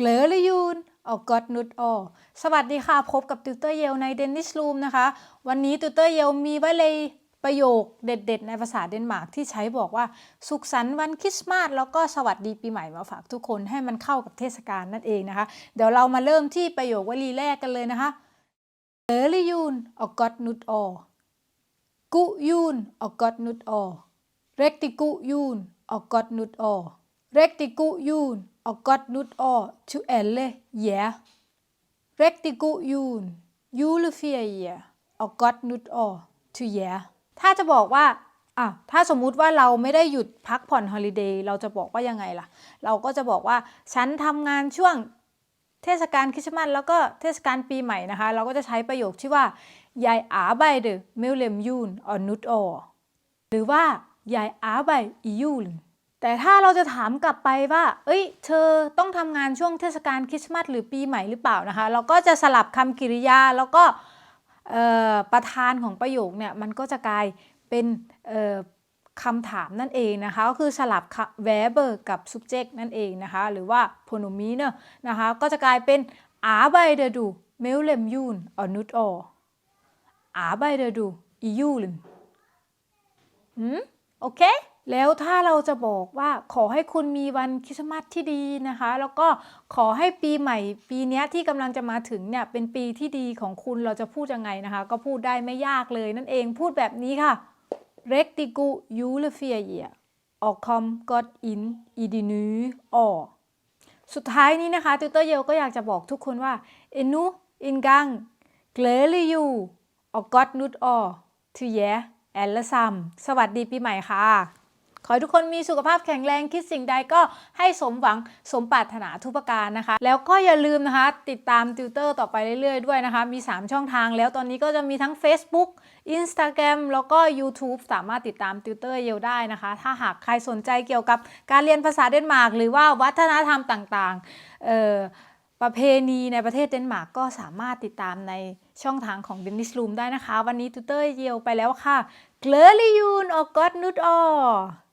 เกลือลยูนออกกอดนุดออสวัสดีค่ะ พบกับติวเตอร์เยลในเดนนิส o ูมนะคะ วันนี้ติวเตอร์เยลมีไว้เลยประโยคเด็ด ๆ ในภาษาเดนมาร์กที่ใช้บอกว่า สุขสันต์วันคริสต์มาสแล้วก็สวัสดีปีใหม่มาฝากทุกคนให้มันเข้ากับเทศกาลนั่นเองนะคะ เดี๋ยวเรามาเริ่มที่ประโยควลีแรกกันเลยนะคะเกลือลยูนออกกอดนุดออกุยูนออกกอดนุดออเรกติกุยูนออกกอดนุดออ เรกติกุยูน och gott nytt år till alla jer. Rigtig god jul, juleferie og godt nytt år til jer. ถ้าจะบอกว่าอะถ้าสมมุติว่าเราไม่ได้หยุดพักผ่อนฮอลิเดย์เราจะบอกว่ายังไงล่ะ เราก็จะบอกว่าฉันทำงานช่วงเทศกาลคริสต์มาสแล้วก็เทศกาลปีใหม่นะคะ เราก็จะใช้ประโยคที่ว่า jeg arbejder mellem jul og nytår หรือว่า jeg arbejder i julen แต่ถ้าเราจะถามกลับไปว่า เอ้ย เธอต้องทำงานช่วงเทศกาลคริสต์มาสหรือปีใหม่หรือเปล่านะคะ เราก็จะสลับคำกริยาแล้วก็ประธานของประโยคเนี่ยมันก็จะกลายเป็นคำถามนั่นเองนะคะก็คือสลับ verb กับ subject นั่นเองนะคะ หรือว่า pronomen นะคะก็จะกลายเป็น arbeider du mellem jul og nytår arbeider du i julen หืมโอเค แล้วถ้าเราจะบอกว่าขอให้คุณมีวันคริสต์มาสที่ดีนะคะ แล้วก็ขอให้ปีใหม่ ปีนี้ที่กำลังจะมาถึงเนี่ยเป็นปีที่ดีของคุณเราจะพูดยังไงนะคะ ก็พูดได้ไม่ยากเลยนั่นเองพูดแบบนี้ค่ะ r e k t i g u juleferie og kom godt ind i de nye år สุดท้ายนี้นะคะติวเตอร์เยลก็อยากจะบอกทุกคนว่า enu en gang glæde you og godt nyt år til jer alle sammen สวัสดีปีใหม่ค่ะ ขอให้ทุกคนมีสุขภาพแข็งแรงคิดสิ่งใดก็ให้สมหวังสมปรารถนาทุกประการนะคะ แล้วก็อย่าลืมนะคะ ติดตามติวเตอร์ต่อไปเรื่อยๆ ด้วยนะคะ มี 3 ช่องทางแล้วตอนนี้ก็จะมีทั้ง Facebook Instagram แล้วก็ YouTube สามารถติดตามติวเตอร์เยลได้นะคะ ถ้าหากใครสนใจเกี่ยวกับการเรียนภาษาเดนมาร์กหรือว่าวัฒนธรรมต่างๆประเพณีในประเทศเดนมาร์กก็สามารถติดตามในช่องทางของเดนิสลูมได้นะคะ วันนี้ติวเตอร์เยลไปแล้วค่ะ Glædelig jul og godt nytår!